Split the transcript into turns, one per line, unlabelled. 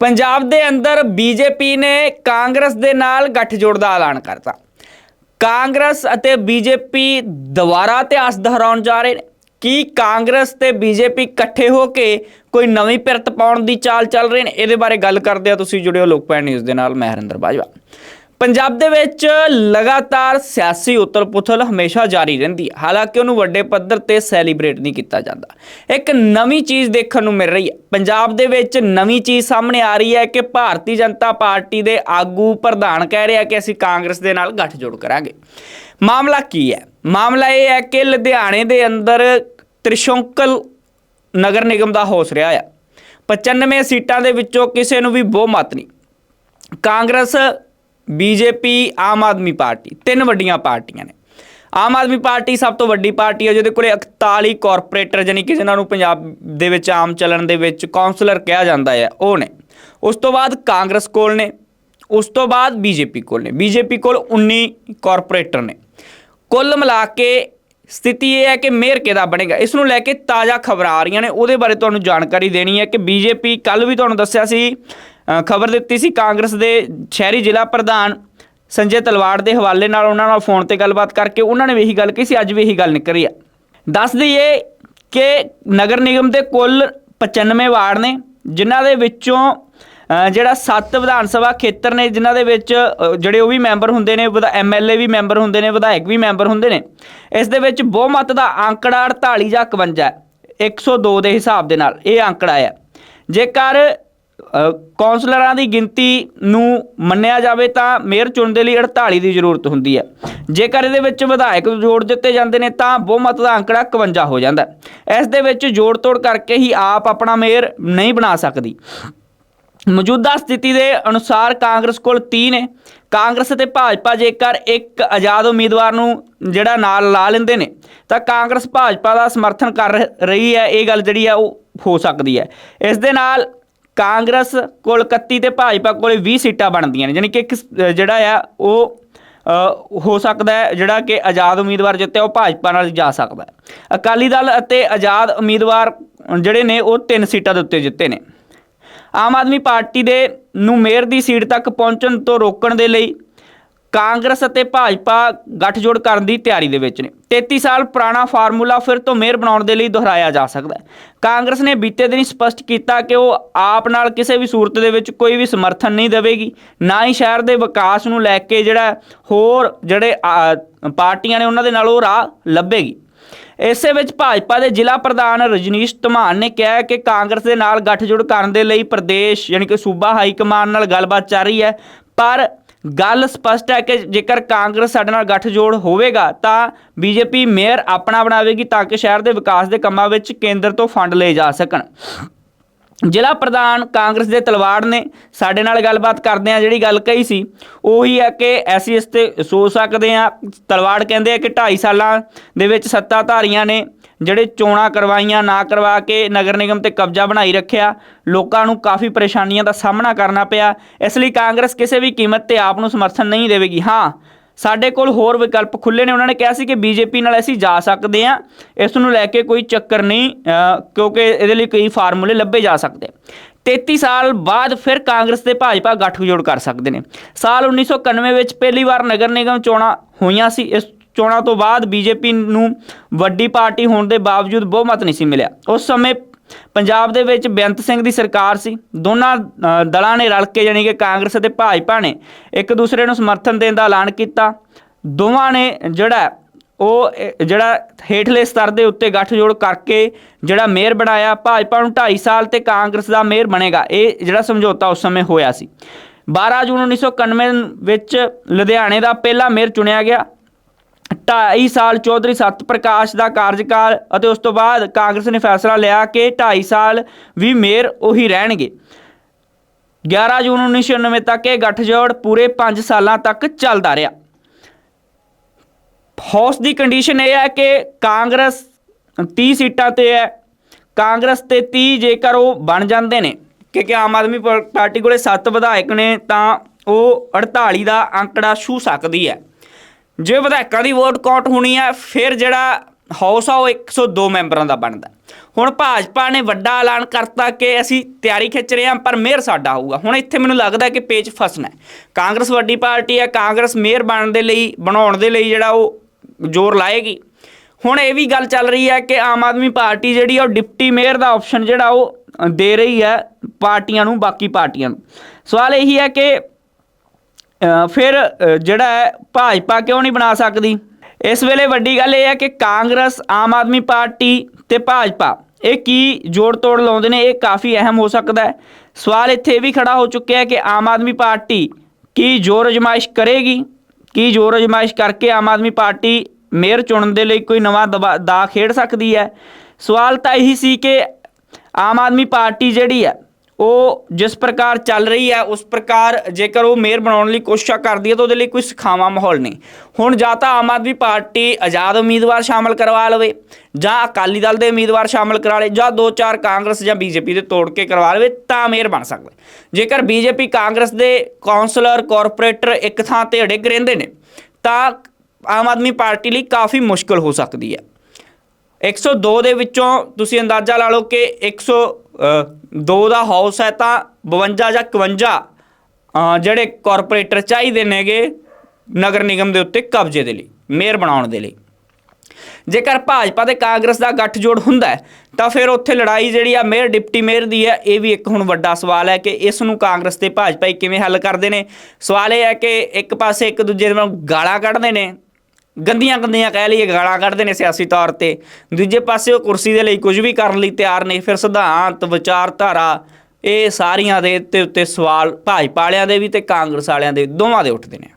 ਪੰਜਾਬ ਦੇ ਅੰਦਰ ਬੀਜੇਪੀ ਨੇ ਕਾਂਗਰਸ ਦੇ ਨਾਲ ਗੱਠਜੋੜ ਦਾ ਐਲਾਨ ਕਰਤਾ। ਕਾਂਗਰਸ ਅਤੇ ਬੀਜੇਪੀ ਦੁਬਾਰਾ ਇਤਿਹਾਸ ਦੁਹਰਾਉਣ ਜਾ ਰਹੇ ਨੇ। ਕੀ ਕਾਂਗਰਸ ਤੇ ਬੀਜੇਪੀ ਇਕੱਠੇ ਹੋ ਕੇ ਕੋਈ ਨਵੀਂ ਪਿਰਤ ਪਾਉਣ ਦੀ ਚਾਲ ਚੱਲ ਰਹੇ ਨੇ? ਇਹਦੇ ਬਾਰੇ ਗੱਲ ਕਰਦੇ ਆ ਤੁਸੀਂ ਜੁੜਿਓ ਲੋਕਪਾਲ ਨਿਊਜ਼ ਦੇ ਨਾਲ। ਮੈਂ ਹਰਿੰਦਰ ਬਾਜਵਾ। ਪੰਜਾਬ ਦੇ ਵਿੱਚ ਲਗਾਤਾਰ ਸਿਆਸੀ ਉਤਲ-ਪੁਥਲ ਹਮੇਸ਼ਾ ਜਾਰੀ ਰਹਿੰਦੀ ਹੈ। ਹਾਲਾਂਕਿ ਉਹਨੂੰ ਵੱਡੇ ਪੱਧਰ ਤੇ ਸੈਲੀਬ੍ਰੇਟ ਨਹੀਂ ਕੀਤਾ ਜਾਂਦਾ। ਇੱਕ ਨਵੀਂ ਚੀਜ਼ ਦੇਖਣ ਨੂੰ ਮਿਲ ਰਹੀ ਹੈ। ਪੰਜਾਬ ਦੇ ਵਿੱਚ ਨਵੀਂ ਚੀਜ਼ ਸਾਹਮਣੇ ਆ ਰਹੀ ਹੈ ਕਿ ਭਾਰਤੀ ਜਨਤਾ ਪਾਰਟੀ ਦੇ ਆਗੂ ਪ੍ਰਧਾਨ ਕਹਿ ਰਿਹਾ ਕਿ ਅਸੀਂ ਕਾਂਗਰਸ ਦੇ ਨਾਲ ਗੱਠਜੋੜ ਕਰਾਂਗੇ। ਮਾਮਲਾ ਕੀ ਹੈ? ਮਾਮਲਾ ਇਹ ਹੈ ਕਿ ਲੁਧਿਆਣੇ ਦੇ ਅੰਦਰ ਤ੍ਰਿਸ਼ੰਕਲ ਨਗਰ ਨਿਗਮ ਦਾ ਹੋਸ ਰਿਹਾ ਹੈ 95 ਸੀਟਾਂ ਦੇ ਵਿੱਚੋਂ ਕਿਸੇ ਨੂੰ ਵੀ ਬਹੁਮਤ ਨਹੀਂ। ਕਾਂਗਰਸ ਬੀਜੇਪੀ, ਆਮ ਆਦਮੀ ਪਾਰਟੀ, ਤਿੰਨ ਵੱਡੀਆਂ ਪਾਰਟੀਆਂ ਨੇ। ਆਮ ਆਦਮੀ ਪਾਰਟੀ ਸਭ ਤੋਂ ਵੱਡੀ ਪਾਰਟੀ ਹੈ, ਜਿਹਦੇ ਕੋਲੇ 41 ਕਾਰਪੋਰੇਟਰ ਜਾਨੀ ਕਿ ਜਿਨ੍ਹਾਂ ਨੂੰ ਪੰਜਾਬ ਦੇ ਵਿੱਚ ਆਮ ਚੱਲਣ ਦੇ ਵਿੱਚ ਕਾਉਂਸਲਰ ਕਿਹਾ ਜਾਂਦਾ ਹੈ, ਉਹ ਨੇ। ਉਸ ਤੋਂ ਬਾਅਦ ਕਾਂਗਰਸ ਕੋਲ ਨੇ, ਉਸ ਤੋਂ ਬਾਅਦ ਬੀਜੇਪੀ ਕੋਲ ਨੇ। ਬੀਜੇਪੀ ਕੋਲ 19 ਕਾਰਪੋਰੇਟਰ ਨੇ। ਕੁੱਲ ਮਿਲਾ ਕੇ ਸਥਿਤੀ ਇਹ ਹੈ ਕਿ ਮੇਅਰ ਕਿਹਦਾ ਬਣੇਗਾ? ਇਸ ਨੂੰ ਲੈ ਕੇ ਤਾਜ਼ਾ ਖਬਰਾਂ ਆ ਰਹੀਆਂ ਨੇ। ਉਹਦੇ ਬਾਰੇ ਤੁਹਾਨੂੰ ਜਾਣਕਾਰੀ ਦੇਣੀ ਹੈ ਕਿ ਬੀਜੇਪੀ ਕੱਲ ਵੀ ਤੁਹਾਨੂੰ ਦੱਸਿਆ ਸੀ ਖਬਰ ਦਿੱਤੀ ਸੀ ਕਾਂਗਰਸ ਦੇ ਸ਼ਹਿਰੀ ਜ਼ਿਲ੍ਹਾ ਪ੍ਰਧਾਨ ਸੰਜੇ ਤਲਵਾੜ ਦੇ ਹਵਾਲੇ ਨਾਲ ਉਹਨਾਂ ਨਾਲ ਫੋਨ ਤੇ ਗੱਲਬਾਤ ਕਰਕੇ ਉਹਨਾਂ ਨੇ ਵੀ ਇਹੀ ਗੱਲ ਕਹੀ ਸੀ, ਅੱਜ ਵੀ ਇਹੀ ਗੱਲ ਨਿਕਲੀ ਰਹੀ ਆ। ਦੱਸ ਦਈਏ ਕਿ ਨਗਰ ਨਿਗਮ ਦੇ ਕੁੱਲ 95 ਵਾਰਡ ਨੇ, ਜਿਨ੍ਹਾਂ ਦੇ ਵਿੱਚੋਂ ਜਿਹੜਾ 7 ਵਿਧਾਨ ਸਭਾ ਖੇਤਰ ਨੇ, ਜਿਨ੍ਹਾਂ ਦੇ ਵਿੱਚ ਜਿਹੜੇ ਉਹ ਵੀ ਮੈਂਬਰ ਹੁੰਦੇ ਨੇ, ਵਿਧਾ ਐਮਐਲਏ ਵੀ ਮੈਂਬਰ ਹੁੰਦੇ ਨੇ, ਵਿਧਾਇਕ ਵੀ ਮੈਂਬਰ ਹੁੰਦੇ ਨੇ, ਇਸ ਦੇ ਵਿੱਚ ਬਹੁਮਤ ਦਾ ਅੰਕੜਾ 48 ਜਾਂ 51 ਹੈ 102 ਦੇ ਹਿਸਾਬ ਦੇ ਨਾਲ ਇਹ ਅੰਕੜਾ ਹੈ ਜੇਕਰ ਕੌਂਸਲਰਾਂ ਦੀ ਗਿਣਤੀ ਨੂੰ ਮੰਨਿਆ ਜਾਵੇ ਤਾਂ ਮੇਅਰ ਚੁਣਨ ਦੇ ਲਈ 48 ਦੀ ਜ਼ਰੂਰਤ ਹੁੰਦੀ ਹੈ। ਜੇਕਰ ਇਹਦੇ ਵਿੱਚ ਵਿਧਾਇਕ ਜੋੜ ਦਿੱਤੇ ਜਾਂਦੇ ਨੇ ਤਾਂ ਬਹੁਮਤ ਦਾ ਅੰਕੜਾ 51 ਹੋ ਜਾਂਦਾ ਇਸ ਦੇ ਵਿੱਚ ਜੋੜ ਤੋੜ ਕਰਕੇ ਹੀ ਆਪ ਆਪਣਾ ਮੇਅਰ ਨਹੀਂ ਬਣਾ ਸਕਦੀ। ਮੌਜੂਦਾ ਸਥਿਤੀ ਦੇ ਅਨੁਸਾਰ ਕਾਂਗਰਸ ਕੋਲ 30 ਨੇ। ਕਾਂਗਰਸ ਅਤੇ ਭਾਜਪਾ ਜੇਕਰ ਇੱਕ ਆਜ਼ਾਦ ਉਮੀਦਵਾਰ ਨੂੰ ਜਿਹੜਾ ਨਾਲ ਲਾ ਲੈਂਦੇ ਨੇ, ਤਾਂ ਕਾਂਗਰਸ ਭਾਜਪਾ ਦਾ ਸਮਰਥਨ ਕਰ ਰਹੀ ਹੈ। ਇਹ ਗੱਲ ਜਿਹੜੀ ਹੈ ਉਹ ਹੋ ਸਕਦੀ ਹੈ। ਇਸ ਦੇ ਨਾਲ ਕਾਂਗਰਸ ਕੋਲ 31 ਤੇ ਭਾਜਪਾ ਕੋਲ 20 ਸੀਟਾਂ ਬਣਦੀਆਂ ਨੇ। ਯਾਨੀ ਕਿ ਇੱਕ ਜਿਹੜਾ ਆ, ਉਹ ਹੋ ਸਕਦਾ ਹੈ ਜਿਹੜਾ ਕਿ ਆਜ਼ਾਦ ਉਮੀਦਵਾਰ ਜਿੱਤਿਆ ਉਹ ਭਾਜਪਾ ਨਾਲ ਜਾ ਸਕਦਾ ਹੈ। ਅਕਾਲੀ ਦਲ ਅਤੇ ਆਜ਼ਾਦ ਉਮੀਦਵਾਰ ਜਿਹੜੇ ਨੇ, ਉਹ ਤਿੰਨ ਸੀਟਾਂ ਦੇ ਉੱਤੇ ਜਿੱਤੇ ਨੇ। ਆਮ ਆਦਮੀ ਪਾਰਟੀ ਦੇ ਨੂੰ ਮੇਅਰ ਦੀ ਸੀਟ ਤੱਕ ਪਹੁੰਚਣ ਤੋਂ ਰੋਕਣ ਦੇ ਲਈ ਕਾਂਗਰਸ ਅਤੇ ਭਾਜਪਾ ਗੱਠਜੋੜ ਕਰਨ ਦੀ ਤਿਆਰੀ ਦੇ ਵਿੱਚ ਨੇ। 33 ਸਾਲ ਪੁਰਾਣਾ ਫਾਰਮੂਲਾ ਫਿਰ ਤੋਂ ਮੇਅਰ ਬਣਾਉਣ ਦੇ ਲਈ ਦੁਹਰਾਇਆ ਜਾ ਸਕਦਾ ਹੈ। ਕਾਂਗਰਸ ਨੇ ਬੀਤੇ ਦਿਨ ਸਪਸ਼ਟ ਕੀਤਾ ਕਿ ਉਹ ਆਪ ਨਾਲ ਕਿਸੇ ਵੀ ਸੂਰਤ ਦੇ ਵਿੱਚ ਕੋਈ ਵੀ ਸਮਰਥਨ ਨਹੀਂ ਦੇਵੇਗੀ, ਨਾ ਹੀ ਸ਼ਹਿਰ ਦੇ ਵਿਕਾਸ ਨੂੰ ਲੈ ਕੇ ਜਿਹੜਾ ਹੋਰ ਜਿਹੜੇ ਪਾਰਟੀਆਂ ਨੇ ਉਹਨਾਂ ਦੇ ਨਾਲ ਉਹ ਰਾਹ ਲੱਭੇਗੀ। ਇਸੇ ਵਿੱਚ ਭਾਜਪਾ ਦੇ ਜ਼ਿਲ੍ਹਾ ਪ੍ਰਧਾਨ ਰਜਨੀਸ਼ ਧਮਾਨ ਨੇ ਕਿਹਾ ਕਿ ਕਾਂਗਰਸ ਦੇ ਨਾਲ ਗੱਠਜੋੜ ਕਰਨ ਦੇ ਲਈ ਪ੍ਰਦੇਸ਼, ਯਾਨੀ ਕਿ ਸੂਬਾ ਹਾਈ ਕਮਾਨ ਨਾਲ ਗੱਲਬਾਤ ਚੱਲ ਰਹੀ ਹੈ, ਪਰ ਗੱਲ ਸਪਸ਼ਟ ਹੈ ਕਿ ਜੇਕਰ ਕਾਂਗਰਸ ਸਾਡੇ ਨਾਲ ਗੱਠਜੋੜ ਹੋਵੇਗਾ, ਤਾਂ ਬੀਜੇਪੀ ਮੇਅਰ ਆਪਣਾ ਬਣਾਵੇਗੀ ਤਾਂ ਕਿ ਸ਼ਹਿਰ ਦੇ ਵਿਕਾਸ ਦੇ ਕੰਮਾਂ ਵਿੱਚ ਕੇਂਦਰ ਤੋਂ ਫੰਡ ਲਏ ਜਾ ਸਕਣ। ਜ਼ਿਲ੍ਹਾ ਪ੍ਰਧਾਨ ਕਾਂਗਰਸ ਦੇ ਤਲਵਾੜ ਨੇ ਸਾਡੇ ਨਾਲ ਗੱਲਬਾਤ ਕਰਦੇ ਆ ਜਿਹੜੀ ਗੱਲ ਕਹੀ ਸੀ, ਉਹੀ ਹੈ ਕਿ ਐਸੀ ਇਸ ਤੇ ਸੋਚ ਸਕਦੇ ਆ ਤਲਵਾੜ ਕਹਿੰਦੇ ਆ ਕਿ 2.5 ਸਾਲਾਂ ਦੇ ਵਿੱਚ ਸੱਤਾਧਾਰੀਆਂ ਨੇ ਜਿਹੜੇ ਚੋਣਾਂ ਕਰਵਾਈਆਂ ਨਾ ਕਰਵਾ ਕੇ ਨਗਰ ਨਿਗਮ ਤੇ ਕਬਜ਼ਾ ਬਣਾਈ ਰੱਖਿਆ, ਲੋਕਾਂ ਨੂੰ ਕਾਫੀ ਪਰੇਸ਼ਾਨੀਆਂ ਦਾ ਸਾਹਮਣਾ ਕਰਨਾ ਪਿਆ। ਇਸ ਲਈ ਕਾਂਗਰਸ ਕਿਸੇ ਵੀ ਕੀਮਤ ਤੇ ਆਪ ਨੂੰ ਸਮਰਥਨ ਨਹੀਂ ਦੇਵੇਗੀ। ਹਾਂ, ਸਾਡੇ ਕੋਲ ਹੋਰ ਵਿਕਲਪ ਖੁੱਲੇ ਨੇ। ਉਹਨਾਂ ਨੇ ਕਿਹਾ ਸੀ ਕਿ ਬੀਜੇਪੀ ਨਾਲ ਅਸੀਂ ਜਾ ਸਕਦੇ ਹਾਂ। ਇਸ ਨੂੰ ਲੈ ਕੇ ਕੋਈ ਚੱਕਰ ਨਹੀਂ ਕਿਉਂਕਿ ਇਹਦੇ ਲਈ ਕਈ ਫਾਰਮੂਲੇ ਲੱਭੇ ਜਾ ਸਕਦੇ। 33 ਸਾਲ ਬਾਅਦ ਫਿਰ ਕਾਂਗਰਸ ਤੇ ਭਾਜਪਾ ਗੱਠਜੋੜ ਕਰ ਸਕਦੇ ਨੇ। ਸਾਲ 1991 ਵਿੱਚ ਪਹਿਲੀ ਵਾਰ ਨਗਰ ਨਿਗਮ ਚੋਣਾਂ ਹੋਈਆਂ ਸੀ। ਇਸ ਚੋਣਾਂ ਤੋਂ ਬਾਅਦ ਬੀਜੇਪੀ ਨੂੰ ਵੱਡੀ ਪਾਰਟੀ ਹੋਣ ਦੇ ਬਾਵਜੂਦ ਬਹੁਮਤ ਨਹੀਂ ਸੀ ਮਿਲਿਆ। ਉਸ ਸਮੇਂ ਪੰਜਾਬ ਦੇ ਵਿੱਚ ਬੇਅੰਤ ਸਿੰਘ ਦੀ ਸਰਕਾਰ ਸੀ। ਦੋਨਾਂ ਦਲਾਂ ਨੇ ਰਲ ਕੇ ਜਾਣੀ ਕਿ ਕਾਂਗਰਸ ਅਤੇ ਭਾਜਪਾ ਨੇ ਇੱਕ ਦੂਸਰੇ ਨੂੰ ਸਮਰਥਨ ਦੇਣ ਦਾ ਐਲਾਨ ਕੀਤਾ। ਦੋਵਾਂ ਨੇ ਜਿਹੜਾ, ਉਹ ਜਿਹੜਾ ਹੇਠਲੇ ਸਤਰ ਦੇ ਉੱਤੇ ਗੱਠਜੋੜ ਕਰਕੇ ਜਿਹੜਾ ਮੇਅਰ ਬਣਾਇਆ, ਭਾਜਪਾ ਨੂੰ 2.5 ਸਾਲ ਤੇ ਕਾਂਗਰਸ ਦਾ ਮੇਅਰ ਬਣੇਗਾ, ਇਹ ਜਿਹੜਾ ਸਮਝੌਤਾ ਉਸ ਸਮੇਂ ਹੋਇਆ ਸੀ। 12 ਜੂਨ 1991 ਵਿੱਚ ਲੁਧਿਆਣੇ ਦਾ ਪਹਿਲਾ ਮੇਅਰ ਚੁਣਿਆ ਗਿਆ। 2.5 ਸਾਲ ਚੌਧਰੀ ਸਤ ਪ੍ਰਕਾਸ਼ ਦਾ ਕਾਰਜਕਾਲ ਅਤੇ ਉਸ ਤੋਂ ਬਾਅਦ ਕਾਂਗਰਸ ਨੇ ਫੈਸਲਾ ਲਿਆ ਕਿ 2.5 ਸਾਲ ਵੀ ਮੇਅਰ ਉਹੀ ਰਹਿਣਗੇ। 11 ਜੂਨ 1999 ਤੱਕ ਇਹ ਗੱਠਜੋੜ ਪੂਰੇ 5 ਸਾਲਾਂ ਤੱਕ ਚੱਲਦਾ ਰਿਹਾ। ਹਾਊਸ ਦੀ ਕੰਡੀਸ਼ਨ ਇਹ ਹੈ ਕਿ ਕਾਂਗਰਸ 30 ਸੀਟਾਂ ਤੇ ਹੈ। ਕਾਂਗਰਸ ਤੇ 30 ਜੇਕਰ ਉਹ ਬਣ ਜਾਂਦੇ ਨੇ, ਕਿਉਂਕਿ ਆਮ ਆਦਮੀ ਪ- ਪਾਰਟੀ ਕੋਲੇ 7 ਵਿਧਾਇਕ ਨੇ, ਤਾਂ ਉਹ 48 ਦਾ ਅੰਕੜਾ ਛੂ ਸਕਦੀ ਹੈ। ਜੇ ਵਿਧਾਇਕਾਂ ਦੀ ਵੋਟ ਕਾਊਂਟ ਹੋਣੀ ਹੈ ਫਿਰ ਜਿਹੜਾ ਹਾਊਸ ਆ, ਉਹ 102 ਮੈਂਬਰਾਂ ਦਾ ਬਣਦਾ। ਹੁਣ ਭਾਜਪਾ ਨੇ ਵੱਡਾ ਐਲਾਨ ਕਰਤਾ ਕਿ ਅਸੀਂ ਤਿਆਰੀ ਖਿੱਚ ਰਹੇ ਹਾਂ, ਪਰ ਮੇਅਰ ਸਾਡਾ ਹੋਊਗਾ ਹੁਣ ਇੱਥੇ ਮੈਨੂੰ ਲੱਗਦਾ ਕਿ ਪੇਚ ਫਸਣਾ ਕਾਂਗਰਸ ਵੱਡੀ ਪਾਰਟੀ ਹੈ ਕਾਂਗਰਸ ਮੇਅਰ ਬਣਨ ਦੇ ਲਈ, ਬਣਾਉਣ ਦੇ ਲਈ ਜਿਹੜਾ ਉਹ ਜ਼ੋਰ ਲਾਏਗੀ। ਹੁਣ ਇਹ ਵੀ ਗੱਲ ਚੱਲ ਰਹੀ ਹੈ ਕਿ ਆਮ ਆਦਮੀ ਪਾਰਟੀ ਜਿਹੜੀ ਆ, ਉਹ ਡਿਪਟੀ ਮੇਅਰ ਦਾ ਆਪਸ਼ਨ ਜਿਹੜਾ ਉਹ ਦੇ ਰਹੀ ਹੈ ਪਾਰਟੀਆਂ ਨੂੰ, ਬਾਕੀ ਪਾਰਟੀਆਂ ਨੂੰ। ਸਵਾਲ ਇਹੀ ਹੈ ਕਿ ਫਿਰ ਜਿਹੜਾ ਹੈ, ਭਾਜਪਾ ਕਿਉਂ ਨਹੀਂ ਬਣਾ ਸਕਦੀ? ਇਸ ਵੇਲੇ ਵੱਡੀ ਗੱਲ ਇਹ ਹੈ ਕਿ ਕਾਂਗਰਸ, ਆਮ ਆਦਮੀ ਪਾਰਟੀ ਤੇ ਭਾਜਪਾ, ਇਹ ਕੀ ਜੋੜ ਤੋੜ ਲਾਉਂਦੇ ਨੇ, ਇਹ ਕਾਫੀ ਅਹਿਮ ਹੋ ਸਕਦਾ ਹੈ। ਸਵਾਲ ਇੱਥੇ ਇਹ ਵੀ ਖੜਾ ਹੋ ਚੁੱਕਿਆ ਹੈ ਕਿ ਆਮ ਆਦਮੀ ਪਾਰਟੀ ਕੀ ਜੋਰ ਅਜਮਾਇਸ਼ ਕਰੇਗੀ? ਕੀ ਜੋਰ ਅਜਮਾਇਸ਼ ਕਰਕੇ ਆਮ ਆਦਮੀ ਪਾਰਟੀ ਮੇਅਰ ਚੁਣਨ ਦੇ ਲਈ ਕੋਈ ਨਵਾਂ ਦਬਾ- ਦਾ ਖੇਡ ਸਕਦੀ ਹੈ? ਸਵਾਲ ਤਾਂ ਇਹੀ ਸੀ ਕਿ ਆਮ ਆਦਮੀ ਪਾਰਟੀ ਜਿਹੜੀ ਹੈ ਉਹ ਜਿਸ ਪ੍ਰਕਾਰ ਚੱਲ ਰਹੀ ਹੈ, ਉਸ ਪ੍ਰਕਾਰ ਜੇਕਰ ਉਹ ਮੇਅਰ ਬਣਾਉਣ ਲਈ ਕੋਸ਼ਿਸ਼ਾਂ ਕਰਦੀ ਹੈ, ਤਾਂ ਉਹਦੇ ਲਈ ਕੋਈ ਸੁਖਾਵਾਂ ਮਾਹੌਲ ਨਹੀਂ ਹੁਣ ਜਾਂ ਤਾਂ ਆਮ ਆਦਮੀ ਪਾਰਟੀ ਆਜ਼ਾਦ ਉਮੀਦਵਾਰ ਸ਼ਾਮਲ ਕਰਵਾ ਲਵੇ, ਜਾਂ ਅਕਾਲੀ ਦਲ ਦੇ ਉਮੀਦਵਾਰ ਸ਼ਾਮਲ ਕਰਾ ਲੇ ਜਾਂ ਦੋ ਚਾਰ ਕਾਂਗਰਸ ਜਾਂ ਬੀਜੇਪੀ ਦੇ ਤੋੜ ਕੇ ਕਰਵਾ ਲਵੇ, ਤਾਂ ਮੇਅਰ ਬਣ ਸਕਦਾ ਹੈ। ਜੇਕਰ ਬੀਜੇਪੀ ਕਾਂਗਰਸ ਦੇ ਕੌਂਸਲਰ, ਕਾਰਪੋਰੇਟਰ ਇੱਕ ਥਾਂ ਤੇ ਅੜਿੱਗ ਰਹਿੰਦੇ ਨੇ, ਤਾਂ ਆਮ ਆਦਮੀ ਪਾਰਟੀ ਲਈ ਕਾਫੀ ਮੁਸ਼ਕਲ ਹੋ ਸਕਦੀ ਹੈ 102 ਦੇ ਵਿੱਚੋਂ ਤੁਸੀਂ ਅੰਦਾਜ਼ਾ ਲਾ ਲਓ ਕਿ 102 ਦਾ ਹਾਊਸ ਹੈ ਤਾਂ 52 ਜਾਂ 51 ਜਿਹੜੇ ਕਾਰਪੋਰੇਟਰ ਚਾਹੀਦੇ ਨੇਗੇ ਨਗਰ ਨਿਗਮ ਦੇ ਉੱਤੇ ਕਬਜ਼ੇ ਦੇ ਲਈ, ਮੇਅਰ ਬਣਾਉਣ ਦੇ ਲਈ। ਜੇਕਰ ਭਾਜਪਾ ਤੇ ਕਾਂਗਰਸ ਦਾ ਗੱਠਜੋੜ ਹੁੰਦਾ ਹੈ, ਤਾਂ ਫਿਰ ਉੱਥੇ ਲੜਾਈ ਜਿਹੜੀ ਆ ਮੇਅਰ, ਡਿਪਟੀ ਮੇਅਰ ਦੀ ਹੈ, ਇਹ ਵੀ ਇੱਕ ਹੁਣ ਵੱਡਾ ਸਵਾਲ ਹੈ ਕਿ ਇਸ ਨੂੰ ਕਾਂਗਰਸ ਤੇ ਭਾਜਪਾ ਹੀ ਕਿਵੇਂ ਹੱਲ ਕਰਦੇ ਨੇ? ਸਵਾਲ ਇਹ ਹੈ ਕਿ ਇੱਕ ਪਾਸੇ ਇੱਕ ਦੂਜੇ ਨੂੰ ਗਾਲਾਂ ਕੱਢਦੇ ਨੇ ਗੰਦੀਆਂ ਗੰਦੀਆਂ ਕਹਿ ਲਈਏ, ਗਾਲਾਂ ਕੱਢਦੇ ਨੇ ਸਿਆਸੀ ਤੌਰ ਤੇ। ਦੂਜੇ ਪਾਸੇ ਉਹ ਕੁਰਸੀ ਦੇ ਲਈ ਕੁਝ ਵੀ ਕਰਨ ਲਈ ਤਿਆਰ ਨਹੀਂ, ਫਿਰ ਸਿਧਾਂਤ, ਵਿਚਾਰਧਾਰਾ, ਇਹ ਸਾਰੀਆਂ ਦੇ ਉੱਤੇ ਉੱਤੇ ਸਵਾਲ ਭਾਜਪਾ ਵਾਲਿਆਂ ਦੇ ਵੀ ਤੇ ਕਾਂਗਰਸ ਵਾਲਿਆਂ ਦੇ, ਦੋਵਾਂ ਦੇ ਉੱਠਦੇ ਨੇ।